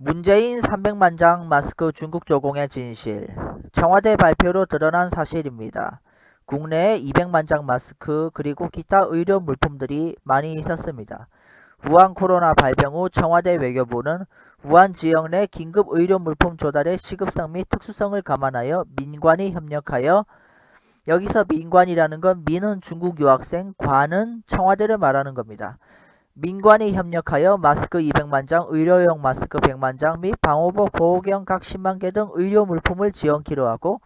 문재인 300만 장 마스크 중국 조공의 진실. 청와대 발표로 드러난 사실입니다. 국내에 200만 장 마스크 그리고 기타 의료 물품들이 많이 있었습니다. 우한 코로나 발병 후 청와대 외교부는 우한 지역 내 긴급 의료 물품 조달의 시급성 및 특수성을 감안하여 민관이 협력하여 여기서 민관이라는 건 민은 중국 유학생, 관은 청와대를 말하는 겁니다. 민관이 협력하여 마스크 200만 장, 의료용 마스크 100만 장 및 방호복, 보호경 각 10만 개 등 의료 물품을 지원키로 하고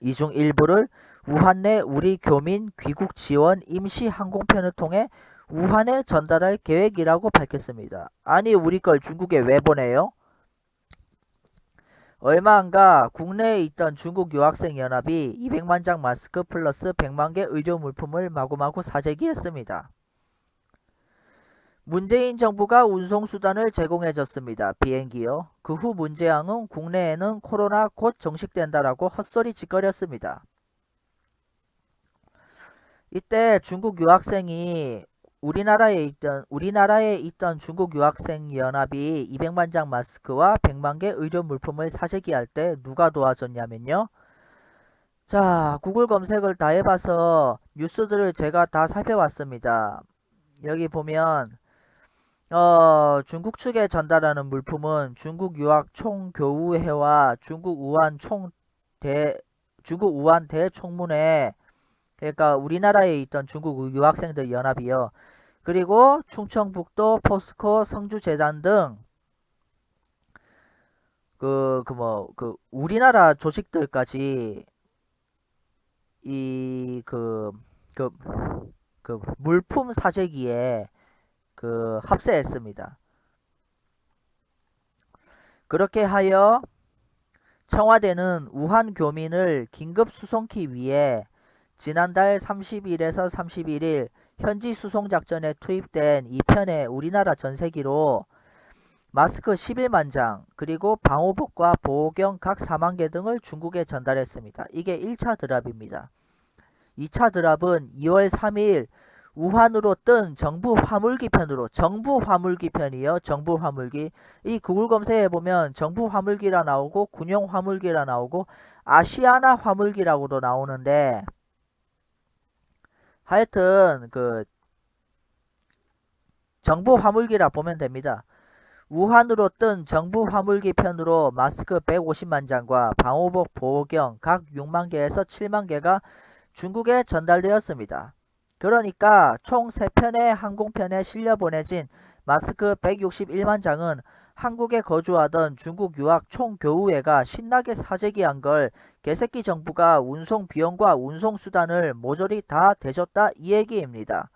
이 중 일부를 우한 내 우리 교민 귀국 지원 임시 항공편을 통해 우한에 전달할 계획이라고 밝혔습니다. 아니 우리 걸 중국에 왜 보내요? 얼마 안가 국내에 있던 중국 유학생 연합이 200만 장 마스크 플러스 100만 개 의료 물품을 마구마구 사재기했습니다. 문재인 정부가 운송수단을 제공해줬습니다. 비행기요. 그 후 문재양은 국내에는 코로나 곧 종식된다라고 헛소리 짓거렸습니다. 이때 중국 유학생이 우리나라에 있던 우리나라에 있던 중국 유학생 연합이 200만 장 마스크와 100만 개 의료 물품을 사재기할 때 누가 도와줬냐면요. 자, 구글 검색을 다 해봐서 뉴스들을 제가 다 살펴봤습니다. 여기 보면 어, 중국 측에 전달하는 물품은 중국 유학 총교우회와 중국 우한 총대 중국 우한 대총문회 그러니까 우리나라에 있던 중국 유학생들 연합이요. 그리고 충청북도 포스코 성주재단 등 그 그 뭐그 우리나라 조직들까지 이 그 그 그 물품 사재기에 그 합세했습니다. 그렇게 하여 청와대는 우한 교민을 긴급 수송키 위해 지난달 30일에서 31일 현지 수송 작전에 투입된 2편의 우리나라 전세기로 마스크 11만 장 그리고 방호복과 보호경 각 4만 개 등을 중국에 전달했습니다. 이게 1차 드랍입니다. 2차 드랍은 2월 3일 우한으로 뜬 정부 화물기 편으로 정부 화물기 편이요. 정부 화물기. 이 구글 검색해 보면 정부 화물기라 나오고 군용 화물기라 나오고 아시아나 화물기라고도 나오는데 하여튼 그 정부 화물기라 보면 됩니다. 우한으로 뜬 정부 화물기 편으로 마스크 150만 장과 방호복 보호경 각 6만 개에서 7만 개가 중국에 전달되었습니다. 그러니까 총 3편의 항공편에 실려 보내진 마스크 161만 장은 한국에 거주하던 중국 유학 총교우회가 신나게 사재기한 걸 개새끼 정부가 운송 비용과 운송 수단을 모조리 다 대줬다 이 얘기입니다.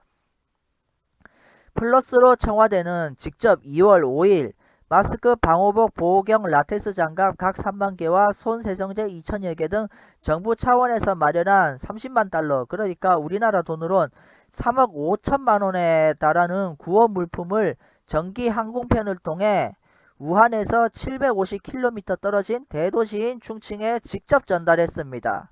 플러스로 청와대는 직접 2월 5일 마스크, 방호복, 보호경, 라텍스 장갑 각 3만 개와 손 세정제 2천여 개 등 정부 차원에서 마련한 30만 달러 그러니까 우리나라 돈으론 3억 5천만 원에 달하는 구호 물품을 전기 항공편을 통해 우한에서 750km 떨어진 대도시인 충칭에 직접 전달했습니다.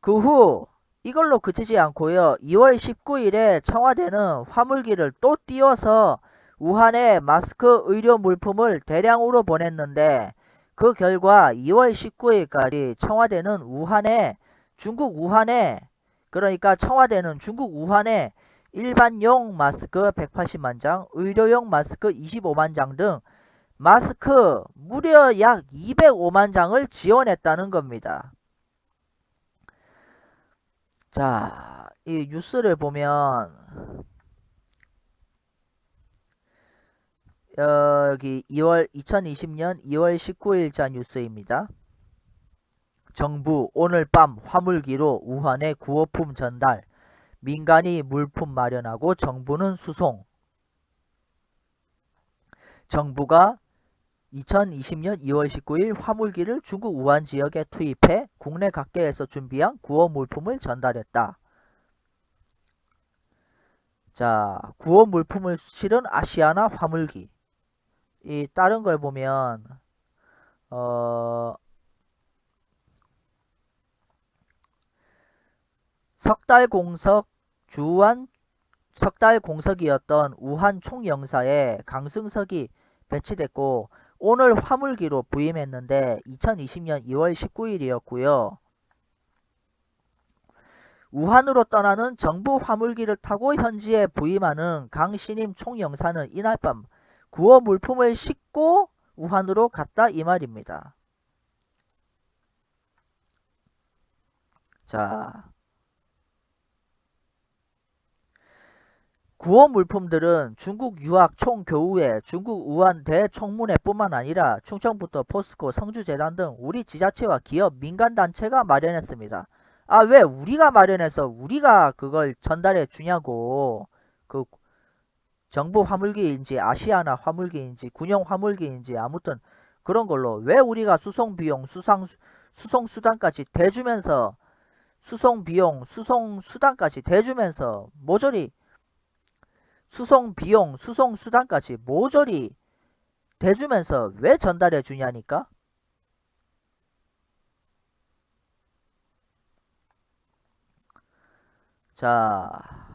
그 후 이걸로 그치지 않고요. 2월 19일에 청와대는 화물기를 또 띄워서 우한에 마스크 의료 물품을 대량으로 보냈는데 그 결과 2월 19일까지 청와대는 우한에 중국 우한에 그러니까 청와대는 중국 우한에 일반용 마스크 180만 장, 의료용 마스크 25만 장 등 마스크 무려 약 205만 장을 지원했다는 겁니다. 자, 이 뉴스를 보면 여기 2월 2020년 2월 19일자 뉴스입니다. 정부 오늘 밤 화물기로 우한에 구호품 전달 민간이 물품 마련하고 정부는 수송 정부가 2020년 2월 19일 화물기를 중국 우한 지역에 투입해 국내 각계에서 준비한 구호 물품을 전달했다. 자, 구호 물품을 실은 아시아나 화물기. 이 다른 걸 보면 어 석달 공석 주한 석달 공석이었던 우한 총영사에 강승석이 배치됐고 오늘 화물기로 부임했는데 2020년 2월 19일이었고요. 우한으로 떠나는 정부 화물기를 타고 현지에 부임하는 강신임 총영사는 이날 밤 구호 물품을 싣고 우한으로 갔다 이 말입니다. 자, 구호 물품들은 중국 유학 총교우회, 중국 우한 대총문회뿐만 아니라 충청부터 포스코, 성주재단 등 우리 지자체와 기업, 민간단체가 마련했습니다. 아, 왜 우리가 마련해서 우리가 그걸 전달해 주냐고. 그 정부 화물기인지 아시아나 화물기인지 군용 화물기인지 아무튼 그런 걸로 왜 우리가 수송 비용, 수상 수송 수단까지 대주면서 수송 비용, 수송 수단까지 대주면서 모조리 수송 비용, 수송 수단까지 모조리 대주면서 왜 전달해 주냐니까? 자,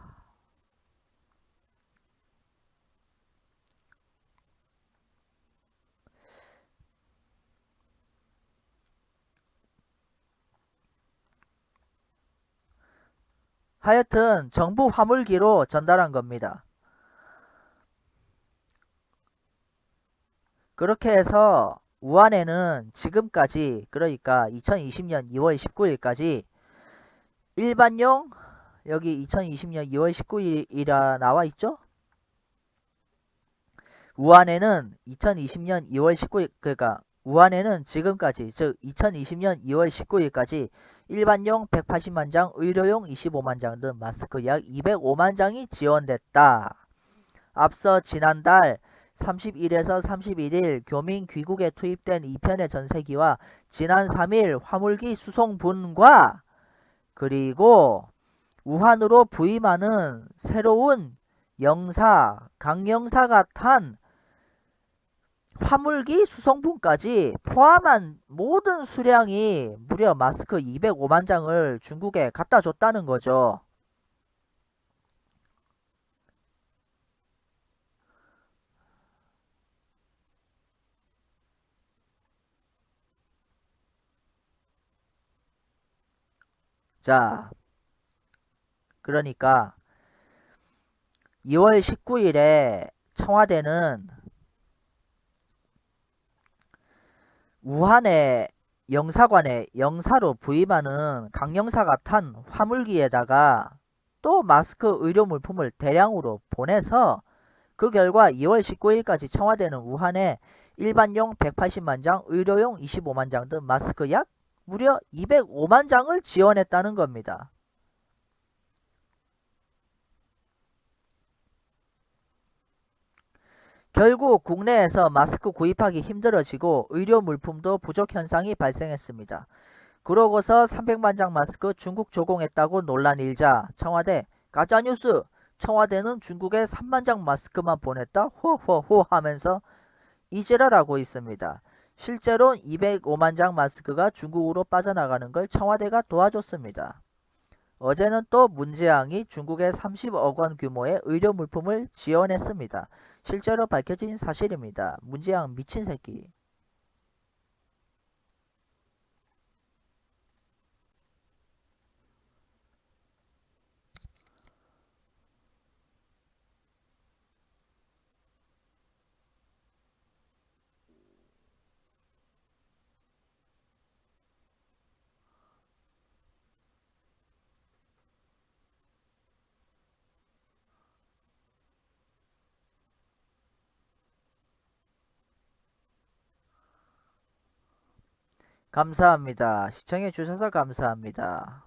하여튼 정부 화물기로 전달한 겁니다. 그렇게 해서 우한에는 지금까지 그러니까 2020년 2월 19일까지 일반용 여기 2020년 2월 19일이라 나와 있죠? 우한에는 2020년 2월 19일 그러니까 우한에는 지금까지 즉 2020년 2월 19일까지 일반용 180만 장, 의료용 25만 장 등 마스크 약 205만 장이 지원됐다. 앞서 지난달 31에서 31일 교민 귀국에 투입된 2편의 전세기와 지난 3일 화물기 수송분과 그리고 우한으로 부임하는 새로운 영사, 강영사가 탄 화물기 수송분까지 포함한 모든 수량이 무려 마스크 205만 장을 중국에 갖다 줬다는 거죠. 자, 그러니까 2월 19일에 청와대는 우한의 영사관에 영사로 부임하는 강영사가 탄 화물기에다가 또 마스크 의료 물품을 대량으로 보내서 그 결과 2월 19일까지 청와대는 우한에 일반용 180만 장, 의료용 25만 장 등 마스크 약 무려 205만 장을 지원했다는 겁니다. 결국 국내에서 마스크 구입하기 힘들어지고 의료 물품도 부족 현상이 발생했습니다. 그러고서 300만 장 마스크 중국 조공했다고 논란 일자 청와대 가짜뉴스 청와대는 중국에 3만 장 마스크만 보냈다 호호호 하면서 이지랄하고 있습니다. 실제로 205만 장 마스크가 중국으로 빠져나가는 걸 청와대가 도와줬습니다. 어제는 또 문재앙이 중국에 30억 원 규모의 의료 물품을 지원했습니다. 실제로 밝혀진 사실입니다. 문재앙 미친 새끼. 감사합니다. 시청해 주셔서 감사합니다.